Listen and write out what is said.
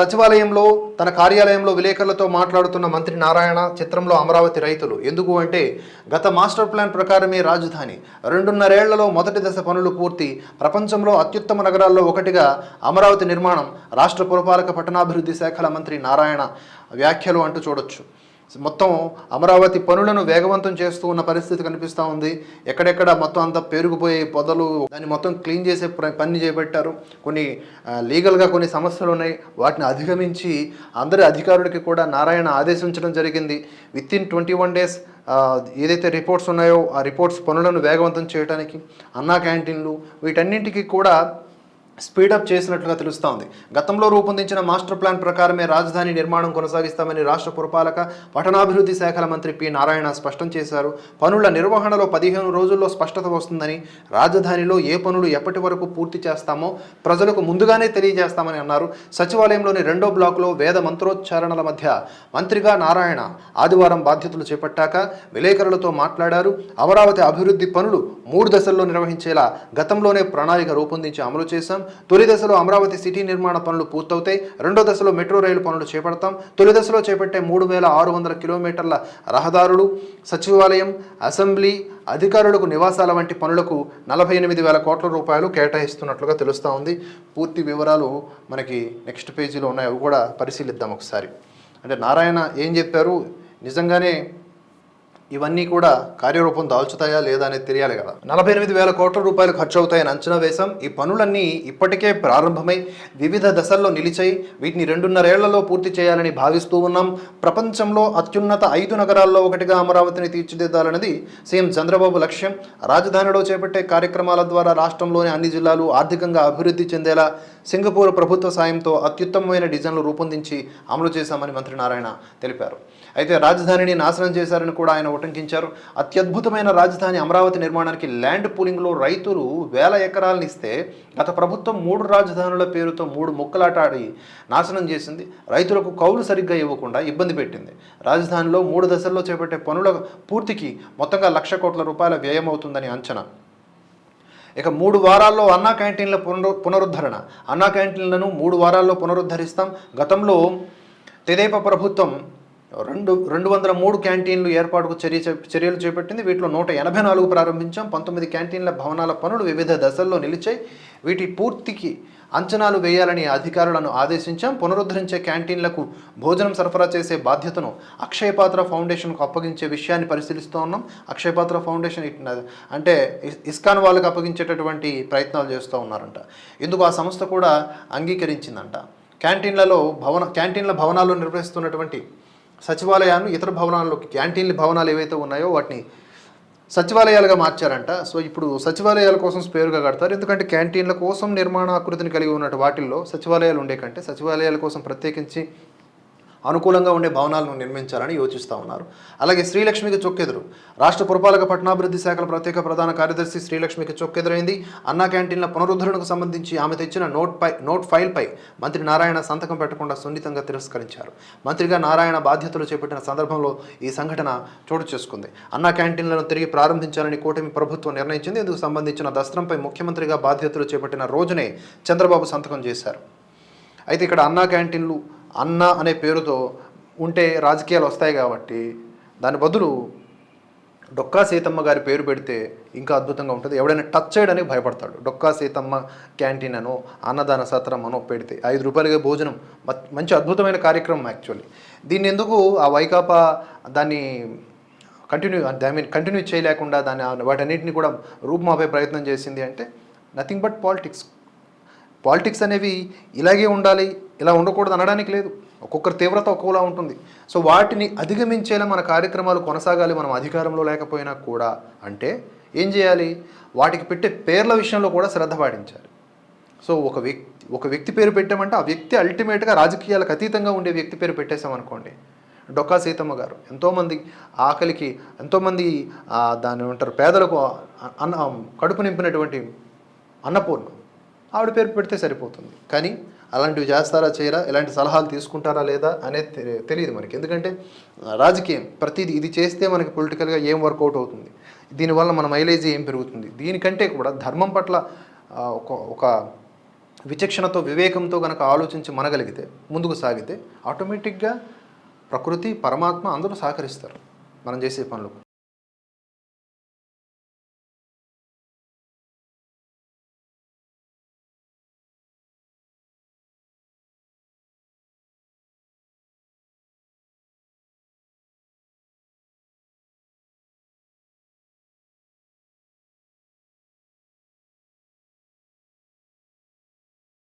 సచివాలయంలో తన కార్యాలయంలో విలేకరులతో మాట్లాడుతున్న మంత్రి నారాయణ చిత్రంలో అమరావతి రైతులు. ఎందుకు అంటే గత మాస్టర్ ప్లాన్ ప్రకారమే రాజధాని. రెండున్నరేళ్ళలో మొదటి దశ పనులు పూర్తి. ప్రపంచంలో అత్యుత్తమ నగరాల్లో ఒకటిగా అమరావతి నిర్మాణం. రాష్ట్ర పురపాలక పట్టణాభివృద్ధి శాఖల మంత్రి నారాయణ వ్యాఖ్యలు అంటూ చూడొచ్చు. మొత్తం అమరావతి పనులను వేగవంతం చేస్తూ ఉన్న పరిస్థితి కనిపిస్తూ ఉంది. ఎక్కడెక్కడ మొత్తం అంతా పేరుకుపోయే పొదలు దాన్ని మొత్తం క్లీన్ చేసే పని చేపట్టారు. కొన్ని లీగల్గా కొన్ని సమస్యలు ఉన్నాయి. వాటిని అధిగమించి అందరి అధికారులకి కూడా నారాయణ ఆదేశించడం జరిగింది. Within twenty one days ఏదైతే రిపోర్ట్స్ ఉన్నాయో ఆ రిపోర్ట్స్ పనులను వేగవంతం చేయడానికి అన్నా క్యాంటీన్లు వీటన్నింటికి కూడా స్పీడప్ చేసినట్లుగా తెలుస్తోంది. గతంలో రూపొందించిన మాస్టర్ ప్లాన్ ప్రకారమే రాజధాని నిర్మాణం కొనసాగిస్తామని రాష్ట్ర పురపాలక పట్టణాభివృద్ధి శాఖల మంత్రి పి. నారాయణ స్పష్టం చేశారు. పనుల నిర్వహణలో పదిహేను రోజుల్లో స్పష్టత వస్తుందని రాజధానిలో ఏ పనులు ఎప్పటి వరకు పూర్తి చేస్తామో ప్రజలకు ముందుగానే తెలియజేస్తామని అన్నారు. సచివాలయంలోని రెండో బ్లాక్లో వేద మంత్రోచ్చారణల మధ్య మంత్రిగా నారాయణ ఆదివారం బాధ్యతలు చేపట్టాక విలేకరులతో మాట్లాడారు. అమరావతి అభివృద్ధి పనులు మూడు దశల్లో నిర్వహించేలా గతంలోనే ప్రణాళిక రూపొందించి అమలు చేశాం. తొలి దశలో అమరావతి సిటీ నిర్మాణ పనులు పూర్తవుతాయి. రెండో దశలో మెట్రో రైలు పనులు చేపడతాం. తొలి దశలో చేపట్టే మూడు వేల ఆరు వందల కిలోమీటర్ల రహదారులు సచివాలయం అసెంబ్లీ అధికారులకు నివాసాల వంటి పనులకు నలభై ఎనిమిది వేల కోట్ల రూపాయలు కేటాయిస్తున్నట్లుగా తెలుస్తూ ఉంది. పూర్తి వివరాలు మనకి నెక్స్ట్ పేజీలో ఉన్నాయి. అవి కూడా పరిశీలిద్దాం ఒకసారి. అంటే నారాయణ ఏం చెప్పారు? నిజంగానే ఇవన్నీ కూడా కార్యరూపం దాల్చుతాయా లేదా అనేది తెలియాలి కదా. నలభై ఎనిమిది వేల కోట్ల రూపాయలు ఖర్చు అవుతాయని అంచనా వేశాం. ఈ పనులన్నీ ఇప్పటికే ప్రారంభమై వివిధ దశల్లో నిలిచాయి. వీటిని రెండున్నరేళ్ళలో పూర్తి చేయాలని భావిస్తూ ఉన్నాం. ప్రపంచంలో అత్యున్నత ఐదు నగరాల్లో ఒకటిగా అమరావతిని తీర్చిదిద్దాలన్నది సీఎం చంద్రబాబు లక్ష్యం. రాజధానిలో చేపట్టే కార్యక్రమాల ద్వారా రాష్ట్రంలోని అన్ని జిల్లాలు ఆర్థికంగా అభివృద్ధి చెందేలా సింగపూర్ ప్రభుత్వ సాయంతో అత్యుత్తమమైన డిజైన్లు రూపొందించి అమలు చేశామని మంత్రి నారాయణ తెలిపారు. అయితే రాజధానిని నాశనం చేశారని కూడా ఆయన ఉటంకించారు అత్యద్భుతమైన రాజధాని అమరావతి నిర్మాణానికి ల్యాండ్ పూలింగ్లో రైతులు వేల ఎకరాలను ఇస్తే గత ప్రభుత్వం మూడు రాజధానుల పేరుతో మూడు ముక్కలాటాడి నాశనం చేసింది. రైతులకు కౌలు సరిగ్గా ఇవ్వకుండా ఇబ్బంది పెట్టింది. రాజధానిలో మూడు దశల్లో చేపట్టే పనుల పూర్తికి మొత్తంగా లక్ష కోట్ల రూపాయల వ్యయం అవుతుందని అంచనా. ఇక మూడు వారాల్లో అన్నా క్యాంటీన్ల పునరు పునరుద్ధరణ. అన్నా క్యాంటీన్లను మూడు వారాల్లో పునరుద్ధరిస్తాం. గతంలో తెదేప ప్రభుత్వం రెండు రెండు వందల మూడు క్యాంటీన్లు ఏర్పాటుకు చర్య చే- చర్యలు చేపట్టింది. వీటిలో నూట ఎనభై నాలుగు ప్రారంభించాం. పంతొమ్మిది క్యాంటీన్ల భవనాల పనులు వివిధ దశల్లో నిలిచాయి. వీటి పూర్తికి అంచనాలు వేయాలని అధికారులను ఆదేశించాం. పునరుద్ధరించే క్యాంటీన్లకు భోజనం సరఫరా చేసే బాధ్యతను అక్షయపాత్ర ఫౌండేషన్కు అప్పగించే విషయాన్ని పరిశీలిస్తూ ఉన్నాం. అక్షయపాత్ర ఫౌండేషన్ అంటే ఇస్- ఇస్కాన్ వాళ్ళకి అప్పగించేటటువంటి ప్రయత్నాలు చేస్తూ ఉన్నారంట. ఇందుకు ఆ సంస్థ కూడా అంగీకరించిందంట. క్యాంటీన్లలో భవన క్యాంటీన్ల భవనాల్లో నిర్వహిస్తున్నటువంటి సచివాలయాన్ని ఇతర భవనాల్లోకి క్యాంటీన్ల భవనాలు ఏవైతే ఉన్నాయో వాటిని సచివాలయాలుగా మార్చారంట. సో ఇప్పుడు సచివాలయాల కోసం స్పేరుగా కడతారు. ఎందుకంటే క్యాంటీన్ల కోసం నిర్మాణ ఆకృతిని కలిగి ఉన్నట్టు వాటిల్లో సచివాలయాలు ఉండే కంటే సచివాలయాల కోసం ప్రత్యేకించి అనుకూలంగా ఉండే భవనాలను నిర్మించాలని యోచిస్తూ ఉన్నారు. అలాగే శ్రీలక్ష్మికి చొక్కెదురు. రాష్ట్ర పురపాలక పట్టణాభివృద్ధి శాఖల ప్రత్యేక ప్రధాన కార్యదర్శి శ్రీలక్ష్మికి చొక్కెదురైంది. అన్నా క్యాంటీన్ల పునరుద్ధరణకు సంబంధించి ఆమె తెచ్చిన నోట్ పై నోట్ ఫైల్పై మంత్రి నారాయణ సంతకం పెట్టకుండా సున్నితంగా తిరస్కరించారు. మంత్రిగా నారాయణ బాధ్యతలు చేపట్టిన సందర్భంలో ఈ సంఘటన చోటు చేసుకుంది. అన్నా క్యాంటీన్లను తిరిగి ప్రారంభించాలని కూటమి ప్రభుత్వం నిర్ణయించింది. ఇందుకు సంబంధించిన దస్త్రంపై ముఖ్యమంత్రిగా బాధ్యతలు చేపట్టిన రోజునే చంద్రబాబు సంతకం చేశారు. అయితే ఇక్కడ అన్నా క్యాంటీన్లు అన్న అనే పేరుతో ఉంటే రాజకీయాలు వస్తాయి కాబట్టి దాని బదులు డొక్కా సీతమ్మ గారి పేరు పెడితే ఇంకా అద్భుతంగా ఉంటుంది. ఎవడైనా టచ్ చేయడానికి భయపడతాడు. డొక్కా సీతమ్మ క్యాంటీన్ అనో అన్నదాన సత్రం అనో పెడితే ఐదు రూపాయలకే భోజనం. మంచి అద్భుతమైన కార్యక్రమం యాక్చువల్లీ దీన్ని ఎందుకు ఆ వైకాపా దాన్ని కంటిన్యూ ఐ మీన్ కంటిన్యూ చేయలేకుండా దాన్ని వాటన్నిటిని కూడా రూపుమాపే ప్రయత్నం చేసింది అంటే నథింగ్ బట్ పాలిటిక్స్ పాలిటిక్స్ అనేవి ఇలాగే ఉండాలి. ఇలా ఉండకూడదు అనడానికి లేదు. ఒక్కొక్కరి తీవ్రత ఒక్కోలా ఉంటుంది. సో వాటిని అధిగమించేలా మన కార్యక్రమాలు కొనసాగాలి మనం అధికారంలో లేకపోయినా కూడా. అంటే ఏం చేయాలి? వాటికి పెట్టే పేర్ల విషయంలో కూడా శ్రద్ధ పాటించాలి. సో ఒక వ్యక్తి ఒక వ్యక్తి పేరు పెట్టామంటే ఆ వ్యక్తి అల్టిమేట్గా రాజకీయాలకు అతీతంగా ఉండే వ్యక్తి పేరు పెట్టేశామనుకోండి డొక్కా సీతమ్మ గారు ఎంతోమంది ఆకలికి ఎంతోమంది దాని దాన్ని పేదలకు అన్న కడుపు నింపినటువంటి అన్నపూర్ణ. ఆవిడ పేరు పెడితే సరిపోతుంది. కానీ అలాంటివి చేస్తారా చేయరా ఇలాంటి సలహాలు తీసుకుంటారా లేదా అనేది తెలియదు మనకి. ఎందుకంటే రాజకీయం ప్రతిదీ ఇది చేస్తే మనకి పొలిటికల్గా ఏం వర్కౌట్ అవుతుంది? దీనివల్ల మన మైలేజ్ ఏం పెరుగుతుంది? దీనికంటే కూడా ధర్మం పట్ల ఒక ఒక విచక్షణతో వివేకంతో కనుక ఆలోచించి మనగలిగితే ముందుకు సాగితే ఆటోమేటిక్గా ప్రకృతి పరమాత్మ అందరూ సహకరిస్తారు మనం చేసే పనులకు.